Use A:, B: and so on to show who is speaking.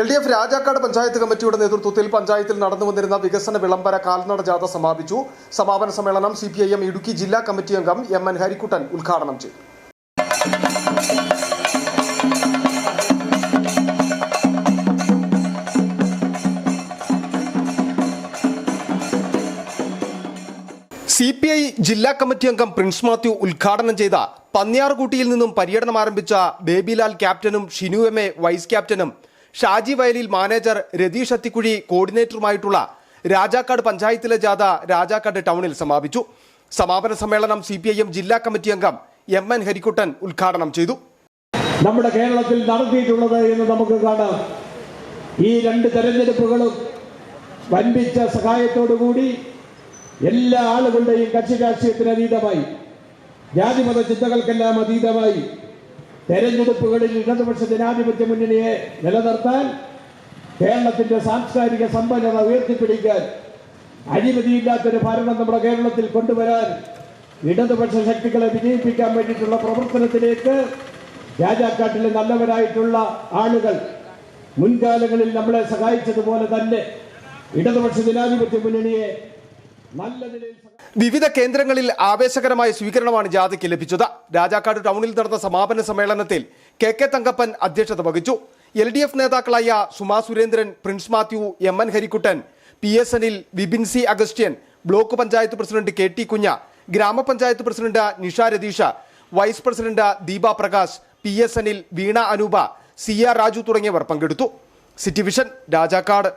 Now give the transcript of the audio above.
A: L D F Rajakkad panchayat കമ്മിറ്റിയുടെ നേതൃത്വത്തിൽ പഞ്ചായത്തിൽ നടന്നു വന്നിരുന്ന വികസന വിളംബര കാൽനട ജാഥ സമാപിച്ചു. സമാപന സമ്മേളനം C P I M Idukki ജില്ലാ കമ്മിറ്റി അംഗം എം എൻ ഹരിക്കുട്ടൻ ഉദ്ഘാടനം ചെയ്തു. സി പി ഐ ജില്ലാ കമ്മിറ്റി അംഗം പ്രിൻസ് മാത്യു ഉദ്ഘാടനം ചെയ്ത പന്നിയാർകുട്ടിയിൽ നിന്നും പര്യടനം ആരംഭിച്ച ബേബിലാൽ ക്യാപ്റ്റനും ഷിനു എം എ വൈസ് ക്യാപ്റ്റനും ഷാജി വയലിൽ മാനേജർ രതീഷ് അത്തിക്കുഴി കോർഡിനേറ്ററുമായിട്ടുള്ള രാജാക്കാട് പഞ്ചായത്തിലെ ജാഥ രാജാക്കാട് ടൗണിൽ സമാപിച്ചു. സമാപന സമ്മേളനം സി ജില്ലാ കമ്മിറ്റി അംഗം എം എൻ ഹരിക്കുട്ടൻ ഉദ്ഘാടനം ചെയ്തു.
B: നമ്മുടെ കേരളത്തിൽ നടത്തിയിട്ടുള്ളത് എന്ന് നമുക്ക് കാണാം. ഈ രണ്ട് തെരഞ്ഞെടുപ്പുകളും വൻപിച്ച സഹായത്തോടുകൂടി എല്ലാ ആളുകളുടെയും കക്ഷി രാഷ്ട്രീയത്തിന് അതീതമായി. ജാതിമത ചിന്തകൾക്കെല്ലാം അതീതമായി. തെരഞ്ഞെടുപ്പുകളിൽ ഇടതുപക്ഷ ജനാധിപത്യ മുന്നണിയെ നിലനിർത്താൻ കേരളത്തിന്റെ സാംസ്കാരിക സമ്പന്നത ഉയർത്തിപ്പിടിക്കാൻ അഴിമതിയില്ലാത്തൊരു ഭരണം നമ്മുടെ കേരളത്തിൽ കൊണ്ടുവരാൻ ഇടതുപക്ഷ ശക്തികളെ വിജയിപ്പിക്കാൻ വേണ്ടിയിട്ടുള്ള പ്രവർത്തനത്തിലേക്ക് രാജാക്കാട്ടിലെ നല്ലവരായിട്ടുള്ള ആളുകൾ മുൻകാലങ്ങളിൽ നമ്മളെ സഹായിച്ചതുപോലെ തന്നെ ഇടതുപക്ഷ ജനാധിപത്യ മുന്നണിയെ.
A: വിവിധ കേന്ദ്രങ്ങളിൽ ആവേശകരമായ സ്വീകരണമാണ് ജാഥയ്ക്ക് ലഭിച്ചത്. രാജാക്കാട് ടൗണിൽ നടന്ന സമാപന സമ്മേളനത്തിൽ കെ കെ തങ്കപ്പൻ അധ്യക്ഷത വഹിച്ചു. എൽ ഡി എഫ് നേതാക്കളായ Suma Surendran Prince Mathew M N Harikuttan P S Anil Vipin C Augustine block panchayat president K T കുഞ്ഞ ഗ്രാമപഞ്ചായത്ത് president Nisha Ratheesh vice president Deepa Prakash P S Anil Veena Anoop C R Raju തുടങ്ങിയവർ പങ്കെടുത്തു. City Vision Rajakkad.